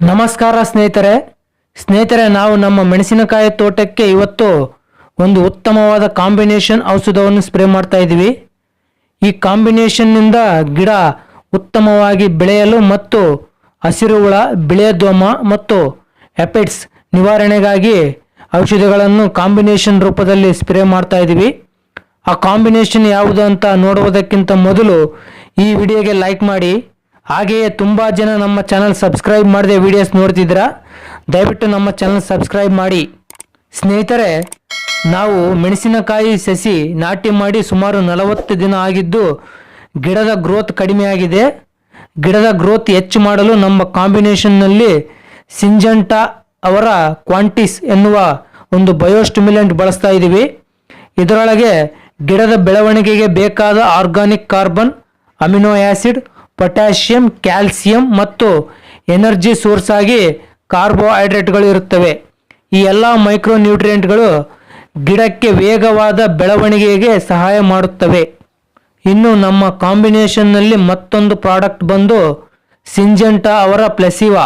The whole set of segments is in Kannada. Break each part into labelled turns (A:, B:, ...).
A: ನಮಸ್ಕಾರ ಸ್ನೇಹಿತರೆ. ಸ್ನೇಹಿತರೆ, ನಾವು ನಮ್ಮ ಮೆಣಸಿನಕಾಯಿ ತೋಟಕ್ಕೆ ಇವತ್ತು ಒಂದು ಉತ್ತಮವಾದ ಕಾಂಬಿನೇಷನ್ ಔಷಧವನ್ನು ಸ್ಪ್ರೇ ಮಾಡ್ತಾ ಇದ್ದೀವಿ. ಈ ಕಾಂಬಿನೇಷನ್ನಿಂದ ಗಿಡ ಉತ್ತಮವಾಗಿ ಬೆಳೆಯಲು ಮತ್ತು ಹಸಿರು ಹುಳ, ಬಿಳಿಯ ದೋಮ ಮತ್ತು ಎಪಿಡ್ಸ್ ನಿವಾರಣೆಗಾಗಿ ಔಷಧಿಗಳನ್ನು ಕಾಂಬಿನೇಷನ್ ರೂಪದಲ್ಲಿ ಸ್ಪ್ರೇ ಮಾಡ್ತಾ ಇದ್ದೀವಿ. ಆ ಕಾಂಬಿನೇಷನ್ ಯಾವುದು ಅಂತ ನೋಡುವುದಕ್ಕಿಂತ ಮೊದಲು ಈ ವಿಡಿಯೋಗೆ ಲೈಕ್ ಮಾಡಿ. ಹಾಗೆಯೇ ತುಂಬ ಜನ ನಮ್ಮ ಚಾನಲ್ ಸಬ್ಸ್ಕ್ರೈಬ್ ಮಾಡದೆ ವಿಡಿಯೋಸ್ ನೋಡ್ತಿದ್ದೀರಾ? ದಯವಿಟ್ಟು ನಮ್ಮ ಚಾನಲ್ ಸಬ್ಸ್ಕ್ರೈಬ್ ಮಾಡಿ. ಸ್ನೇಹಿತರೆ, ನಾವು ಮೆಣಸಿನಕಾಯಿ ಸಸಿ ನಾಟಿ ಮಾಡಿ ಸುಮಾರು ನಲವತ್ತು ದಿನ ಆಗಿದ್ದು, ಗಿಡದ ಗ್ರೋತ್ ಕಡಿಮೆಯಾಗಿದೆ ಗಿಡದ ಗ್ರೋತ್ ಹೆಚ್ಚು ಮಾಡಲು ನಮ್ಮ ಕಾಂಬಿನೇಷನ್ನಲ್ಲಿ ಸಿಂಜಂಟಾ ಅವರ ಕ್ವಾಂಟಿಸ್ ಎನ್ನುವ ಒಂದು ಬಯೋಸ್ಟಿಮ್ಯುಲೆಂಟ್ ಬಳಸ್ತಾ ಇದ್ದೀವಿ ಇದರೊಳಗೆ ಗಿಡದ ಬೆಳವಣಿಗೆಗೆ ಬೇಕಾದ organic carbon amino acid potassium, calcium ಮತ್ತು ಎನರ್ಜಿ ಸೋರ್ಸ್ ಆಗಿ ಕಾರ್ಬೋಹೈಡ್ರೇಟ್ಗಳು ಇರುತ್ತವೆ ಈ ಎಲ್ಲ ಮೈಕ್ರೋ ನ್ಯೂಟ್ರಿಯೆಂಟ್ಗಳು ಗಿಡಕ್ಕೆ ವೇಗವಾದ ಬೆಳವಣಿಗೆಗೆ ಸಹಾಯ ಮಾಡುತ್ತವೆ. ಇನ್ನು ನಮ್ಮ ಕಾಂಬಿನೇಷನ್ನಲ್ಲಿ ಮತ್ತೊಂದು ಪ್ರಾಡಕ್ಟ್ ಬಂದು ಸಿಂಜೆಂಟಾ ಅವರ ಪ್ಲೆಸಿವಾ.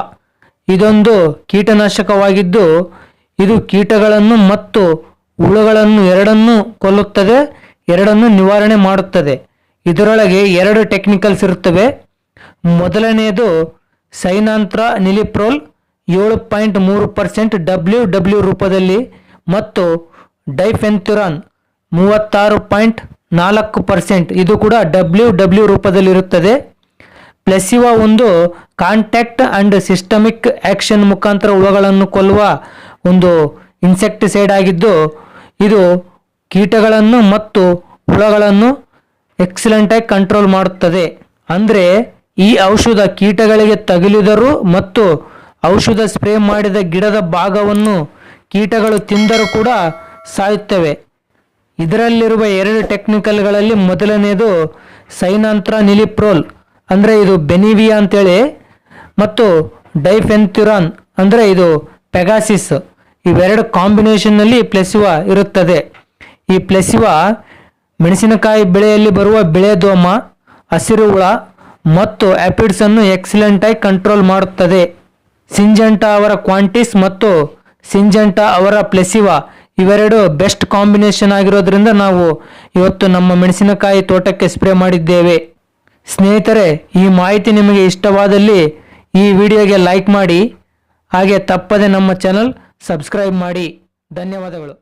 A: ಇದೊಂದು ಕೀಟನಾಶಕವಾಗಿದ್ದು, ಇದು ಕೀಟಗಳನ್ನು ಮತ್ತು ಹುಳುಗಳನ್ನು ಎರಡನ್ನೂ ಕೊಲ್ಲುತ್ತದೆ, ಎರಡನ್ನೂ ನಿವಾರಣೆ ಮಾಡುತ್ತದೆ. ಇದರೊಳಗೆ ಎರಡು ಟೆಕ್ನಿಕಲ್ಸ್ ಇರುತ್ತವೆ. ಮೊದಲನೆಯದು ಸೈನಾಂತ್ರ ನಿಲಿಪ್ರೋಲ್ ಏಳು ಪಾಯಿಂಟ್ ಮೂರು ಪರ್ಸೆಂಟ್ ಡಬ್ಲ್ಯೂ ಡಬ್ಲ್ಯೂ ರೂಪದಲ್ಲಿ ಮತ್ತು ಡೈಫೆಂಥುರಾನ್ ಮೂವತ್ತಾರು ಪಾಯಿಂಟ್ ನಾಲ್ಕು ಪರ್ಸೆಂಟ್ ಇದು ಕೂಡ ಡಬ್ಲ್ಯೂ ಡಬ್ಲ್ಯೂ ರೂಪದಲ್ಲಿರುತ್ತದೆ. ಪ್ಲೆಸಿವ ಒಂದು ಕಾಂಟ್ಯಾಕ್ಟ್ ಅಂಡ್ ಸಿಸ್ಟಮಿಕ್ ಆಕ್ಷನ್ ಮುಖಾಂತರ ಹುಳುಗಳನ್ನು ಕೊಲ್ಲುವ ಒಂದು ಇನ್ಸೆಕ್ಟಿಸೈಡ್ ಆಗಿದ್ದು, ಇದು ಕೀಟಗಳನ್ನು ಮತ್ತು ಹುಳಗಳನ್ನು ಎಕ್ಸಲೆಂಟಾಗಿ ಕಂಟ್ರೋಲ್ ಮಾಡುತ್ತದೆ. ಅಂದರೆ ಈ ಔಷಧ ಕೀಟಗಳಿಗೆ ತಗುಲಿದರೂ ಮತ್ತು ಔಷಧ ಸ್ಪ್ರೇ ಮಾಡಿದ ಗಿಡದ ಭಾಗವನ್ನು ಕೀಟಗಳು ತಿಂದರೂ ಕೂಡ ಸಾಯುತ್ತವೆ. ಇದರಲ್ಲಿರುವ ಎರಡು ಟೆಕ್ನಿಕಲ್ಗಳಲ್ಲಿ ಮೊದಲನೆಯದು ಸೈನಾಂತ್ರ ನಿಲಿಪ್ರೋಲ್, ಅಂದರೆ ಇದು ಬೆನಿವಿಯಾ ಅಂತೇಳಿ, ಮತ್ತು ಡೈಫೆಂಥ್ಯುರಾನ್ ಅಂದರೆ ಇದು ಪೆಗಾಸಿಸ್. ಇವೆರಡು ಕಾಂಬಿನೇಷನ್ನಲ್ಲಿ ಪ್ಲೆಸಿವಾ ಇರುತ್ತದೆ. ಈ ಪ್ಲೆಸಿವಾ ಮೆಣಸಿನಕಾಯಿ ಬೆಳೆಯಲ್ಲಿ ಬರುವ ಬೆಳೆ ದೋಮ, ಹಸಿರು ಹುಳ ಮತ್ತು ಆಪಿಡ್ಸ್ ಅನ್ನು ಎಕ್ಸಲೆಂಟಾಗಿ ಕಂಟ್ರೋಲ್ ಮಾಡುತ್ತದೆ. ಸಿಂಜೆಂಟಾ ಅವರ ಕ್ವಾಂಟಿಸ್ ಮತ್ತು ಸಿಂಜೆಂಟಾ ಅವರ ಪ್ಲೆಸಿವಾ ಇವೆರಡು ಬೆಸ್ಟ್ ಕಾಂಬಿನೇಷನ್ ಆಗಿರೋದ್ರಿಂದ ನಾವು ಇವತ್ತು ನಮ್ಮ ಮೆಣಸಿನಕಾಯಿ ತೋಟಕ್ಕೆ ಸ್ಪ್ರೇ ಮಾಡಿದ್ದೇವೆ. ಸ್ನೇಹಿತರೆ, ಈ ಮಾಹಿತಿ ನಿಮಗೆ ಇಷ್ಟವಾದಲ್ಲಿ ಈ ವಿಡಿಯೋಗೆ ಲೈಕ್ ಮಾಡಿ, ಹಾಗೆ ತಪ್ಪದೆ ನಮ್ಮ ಚಾನಲ್ ಸಬ್ಸ್ಕ್ರೈಬ್ ಮಾಡಿ. ಧನ್ಯವಾದಗಳು.